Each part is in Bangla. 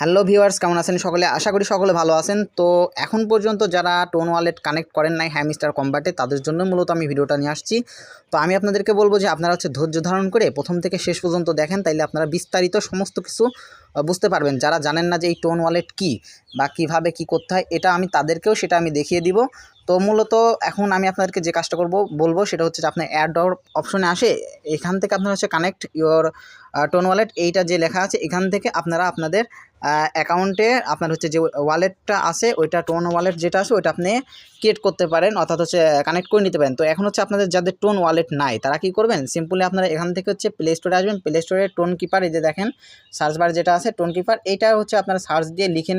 হ্যালো ভিউয়ার্স, কেমন আছেন সকলে? আশা করি সকলে ভালো আছেন। তো এখন পর্যন্ত যারা টোন ওয়ালেট কানেক্ট করেন নাই হ্যামিস্টার কম্বাটে, তাদের জন্য মূলত আমি ভিডিওটা নিয়ে আসছি। তো আমি আপনাদেরকে বলব যে আপনারা হচ্ছে ধৈর্য ধারণ করে প্রথম থেকে শেষ পর্যন্ত দেখেন, তাইলে আপনারা বিস্তারিত সমস্ত কিছু বুঝতে পারবেন। যারা জানেন না যে এই টোন ওয়ালেট কী বা কীভাবে কি করতে হয়, এটা আমি তাদেরকেও সেটা আমি দেখিয়ে দিব। তো মূলত এখন আমি আপনাদেরকে যে কাজটা করব, বলব সেটা হচ্ছে যে আপনার অ্যাড অপশনে আসে, এখান থেকে আপনার হচ্ছে কানেক্ট ইওর টোন ওয়ালেট এইটা যে লেখা আছে, এখান থেকে আপনারা আপনাদের অ্যাকাউন্টে আপনার হচ্ছে যে ওয়ালেটটা আছে, ওইটা টোন ওয়ালেট যেটা আছে, ওইটা আপনি ক্রিয়েট করতে পারেন, অর্থাৎ হচ্ছে কানেক্ট করে নিতে পারেন। তো এখন হচ্ছে আপনাদের যাদের টোন ওয়ালেট নাই, তারা কি করবেন? সিম্পলি আপনারা এখান থেকে হচ্ছে প্লে স্টোরে আসবেন প্লে স্টোরে টোন কিপার এই যে দেখেন সার্চ বার যেটা আছে টোন কিপার এইটা হচ্ছে আপনারা সার্চ দিয়ে লিখে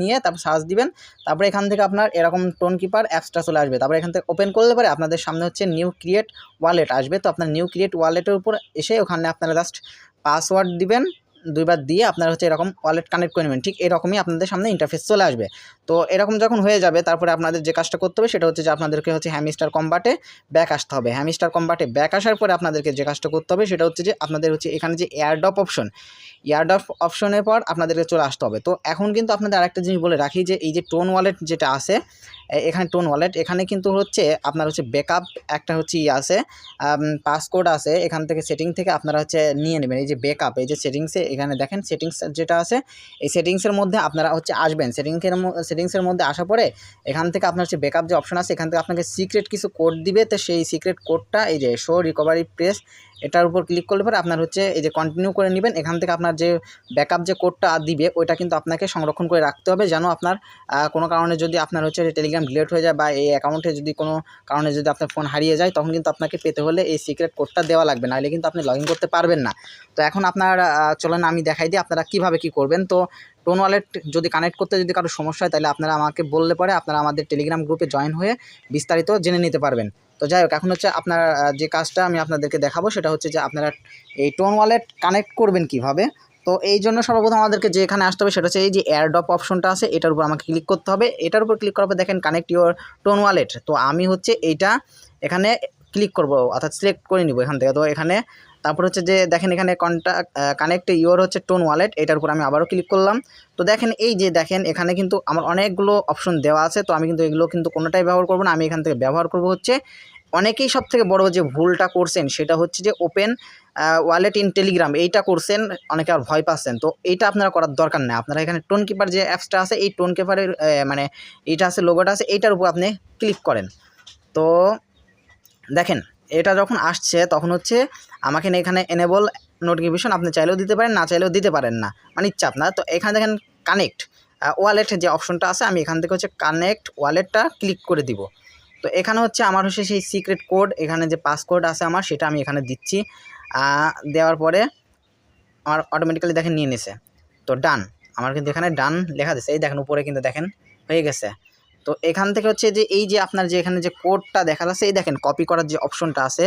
নিয়ে তারপর সার্চ দিবেন, তারপরে এখান থেকে আপনার এরকম টোন কিপার অ্যাপসটা চলে আসবে। তারপরে এখান থেকে ওপেন করলে পরে আপনাদের সামনে হচ্ছে নিউ ক্রিয়েট ওয়ালেট আসবে। তো আপনার নিউ ক্রিয়েট ওয়ালেটের উপর এসে ওখানে আপনারা জাস্ট পাসওয়ার্ড দিবেন। দুইবার দিয়ে আপনারা হচ্ছে এরকম ওয়ালেট কানেক্ট করে নেবেন। ঠিক এরকমই আপনাদের সামনে ইন্টারফেস চলে আসবে। তো এরকম যখন হয়ে যাবে, তারপরে আপনাদের যে কাজটা করতে হবে, সেটা হচ্ছে যে আপনাদেরকে হচ্ছে হ্যামিস্টার কম্বাটে ব্যাক আসতে হবে। হ্যামিস্টার কম্বাটে ব্যাক আসার পরে আপনাদেরকে যে কাজটা করতে হবে, সেটা হচ্ছে যে আপনাদের হচ্ছে এখানে যে এয়ারডপ অপশন এয়ারডপ অপশনের পর আপনাদেরকে চলে আসতে হবে। তো এখন কিন্তু আপনাদের আরেকটা জিনিস বলে রাখি যে, এই যে টোন ওয়ালেট যেটা আছে এখানে টোন ওয়ালেট এখানে কিন্তু হচ্ছে আপনার হচ্ছে ব্যাকআপ একটা হচ্ছে ই আছে পাসকোড আছে, এখান থেকে সেটিং থেকে আপনারা হচ্ছে নিয়ে নেবেন। এই যে ব্যাকআপ এই যে সেটিংসে এখানে দেখেন সেটিংস যেটা আছে, এই সেটিংসের মধ্যে আপনারা হচ্ছে আসবেন। সেটিংসের সেটিংসের মধ্যে আসা পরে এখান থেকে আপনার হচ্ছে ব্যাকআপ যে অপশন আছে, এখান থেকে আপনাকে সিক্রেট কিছু কোড দিবে। তো সেই সিক্রেট কোডটা এই যে শো রিকভারি প্রেস এটার উপর ক্লিক করলে পরে আপনার হচ্ছে এই যে কন্টিনিউ করে নেবেন, এখান থেকে আপনার যে ব্যাকআপ যে কোডটা দিবে, ওইটা কিন্তু আপনাকে সংরক্ষণ করে রাখতে হবে যেন আপনার কোনো কারণে যদি আপনার হচ্ছে টেলিগ্রাম ডিলেট হয়ে যায় বা এই অ্যাকাউন্টে যদি কোনো কারণে যদি আপনার ফোন হারিয়ে যায়, তখন কিন্তু আপনাকে পেতে হলে এই সিক্রেট কোডটা দেওয়া লাগবে না নাহলে কিন্তু আপনি লগ করতে পারবেন না। তো এখন আপনার চলেন আমি দেখাই দিই আপনারা কীভাবে কী করবেন। তো টোন ওয়ালেট যদি কানেক্ট করতে যদি কারও সমস্যা হয়, তাহলে আপনারা আমাকে বললে পরে আপনারা আমাদের টেলিগ্রাম গ্রুপে জয়েন হয়ে বিস্তারিত জেনে নিতে পারবেন। তো যাই হোক, এখন হচ্ছে আপনার যে কাজটা আমি আপনাদেরকে দেখাবো সেটা হচ্ছে যে আপনারা এই টোন ওয়ালেট কানেক্ট করবেন কীভাবে। তো এই জন্য সর্বপ্রথম আমাদেরকে যে এখানে আসতে হবে সেটা হচ্ছে এই যে এয়ারডপ অপশনটা আছে, এটার উপর আমাকে ক্লিক করতে হবে। এটার উপর ক্লিক করার পর দেখেন কানেক্ট ইউর টোন ওয়ালেট। তো আমি হচ্ছে এইটা এখানে ক্লিক করব, অর্থাৎ সিলেক্ট করে নিব এখান থেকে। তো এখানে তারপর হচ্ছে যে দেখেন এখানে কন্ট্যাক্ট কানেক্ট ইউর হচ্ছে টোন ওয়ালেট এটার উপর আমি আবারও ক্লিক করলাম। তো দেখেন এই যে দেখেন এখানে কিন্তু আমার অনেকগুলো অপশন দেওয়া আছে, তো আমি কিন্তু এগুলো কিন্তু কোনোটাই ব্যবহার করব না, আমি এখান থেকে ব্যবহার করব হচ্ছে অনেকেই সব থেকে বড় যে ভুলটা করছেন সেটা হচ্ছে যে ওপেন ওয়ালেট ইন টেলিগ্রাম এইটা করছেন, অনেকে আর ভয় পাচ্ছেন। তো এইটা আপনারা করার দরকার নেই। আপনারা এখানে টোন কিপার যে অ্যাপসটা আছে, এই টোন কিপারের মানে এইটা আছে লোগোটা আছে, এইটার উপর আপনি ক্লিক করেন। তো দেখেন, এটা যখন আসছে তখন হচ্ছে আমাকে এখানে এনেবল নোটিফিকেশন আপনি চাইলেও দিতে পারেন, না চাইলেও দিতে পারেন না। মানে ইচ্ছা আপনার তো এখানে দেখেন কানেক্ট ওয়ালেট যে অপশনটা আছে, আমি এখান থেকে হচ্ছে কানেক্ট ওয়ালেটটা ক্লিক করে দিব। তো এখানে হচ্ছে আমার হচ্ছে সেই সিক্রেট কোড এখানে যে পাসকোড আছে আমার, সেটা আমি এখানে দিচ্ছি। দেওয়ার পরে আমার অটোমেটিক্যালি দেখেন নিয়ে নিছে। তো ডান আমার কিন্তু এখানে ডান লেখা দিচ্ছে এই দেখেন উপরে কিন্তু দেখেন হয়ে গেছে। তো এখান থেকে হচ্ছে যে এই যে আপনার যে এখানে যে কোডটা দেখা যাচ্ছে এই দেখেন কপি করার যে অপশনটা আছে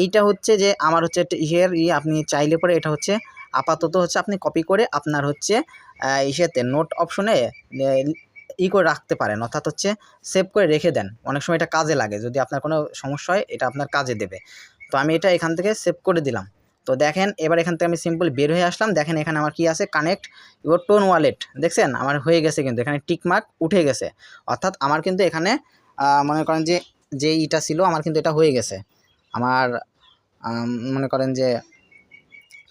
এইটা হচ্ছে যে আমার হচ্ছে ইয়ের ই, আপনি চাইলে পরে এটা হচ্ছে আপাতত হচ্ছে আপনি কপি করে আপনার হচ্ছে ইসেতে নোট অপশনে ই করে রাখতে পারেন। অর্থাৎ হচ্ছে সেভ করে রেখে দেন। অনেক সময় এটা কাজে লাগে। যদি আপনার কোনো সমস্যা হয়, এটা আপনার কাজে দেবে। তো আমি এটা এখান থেকে সেভ করে দিলাম। তো দেখেন, এবার এখান থেকে আমি সিম্পল বের হয়ে আসলাম। দেখেন এখানে আমার কি আছে? কানেক্ট ইউর টোন ওয়ালেট দেখছেন? আমার হয়ে গেছে কিন্তু। এখানে টিকমার্ক উঠে গেছে। অর্থাৎ আমার কিন্তু এখানে মনে করেন যে যে ইটা ছিল, আমার কিন্তু এটা হয়ে গেছে। আমার মনে করেন যে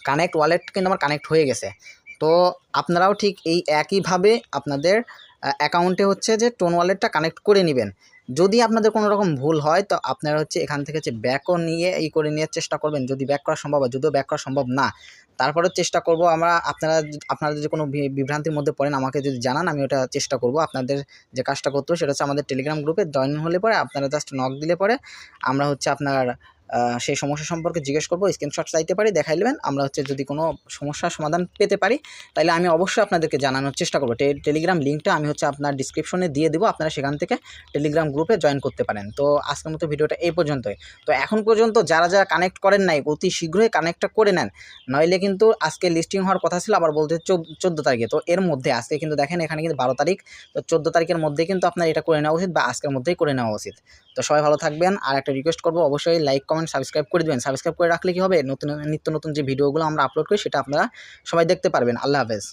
কানেক্ট ওয়ালেট কিন্তু আমার কানেক্ট হয়ে গেছে। তো আপনারাও ঠিক এই একইভাবে আপনাদের অ্যাকাউন্টে হচ্ছে যে টোন ওয়ালেটটা কানেক্ট করে নেবেন। যদি আপনাদের কোনো রকম ভুল হয়, তো আপনারা হচ্ছে এখান থেকে হচ্ছে ব্যাকও নিয়ে এই করে নেওয়ার চেষ্টা করবেন। যদি ব্যাক করা সম্ভব হয়, যদিও ব্যাক করা সম্ভব না, তারপরেও চেষ্টা করব আমরা, আপনারা আপনারা যদি কোনো বিভ্রান্তির মধ্যে পড়েন, আমাকে যদি জানান, আমি ওটা চেষ্টা করব। আপনাদের যে কাজটা করতে সেটা হচ্ছে আমাদের টেলিগ্রাম গ্রুপে জয়েন হলে পরে আপনারা জাস্ট নক দিলে পরে আমরা হচ্ছে আপনার সেই সমস্যা সম্পর্কে জিজ্ঞেস করব স্ক্রিনশট চাইতে পারি, দেখাই নেবেন। আমরা হচ্ছে যদি কোনো সমস্যার সমাধান পেতে পারি তাহলে আমি অবশ্যই আপনাদেরকে জানানোর চেষ্টা করব। টেলিগ্রাম লিঙ্কটা আমি হচ্ছে আপনার ডিসক্রিপশনে দিয়ে দেবো, আপনারা সেখান থেকে টেলিগ্রাম গ্রুপে জয়েন করতে পারেন। তো আজকের মতো ভিডিওটা এই পর্যন্তই। তো এখন পর্যন্ত যারা যারা কানেক্ট করেন নাই, অতি শীঘ্রই কানেক্টটা করে নেন। নইলে কিন্তু আজকে লিস্টিং হওয়ার কথা ছিল, আবার বলতে চোদ্দ তারিখে। তো এর মধ্যে আজকে কিন্তু দেখেন, এখানে কিন্তু বারো তারিখ। তো চোদ্দ তারিখের মধ্যে কিন্তু আপনার এটা করে নেওয়া উচিত বা আজকের মধ্যেই করে নেওয়া উচিত। তো সবাই ভালো থাকবেন। আর একটা রিকোয়েস্ট করব, অবশ্যই লাইক কমেন্ট সাবস্ক্রাইব করে দেবেন। সাবস্ক্রাইব করে রাখলে কি হবে? নতুন, নিত্য নতুন যে ভিডিওগুলো আমরা আপলোড করি, সেটা আপনারা সবাই দেখতে পারবেন। আল্লাহ হাফেজ।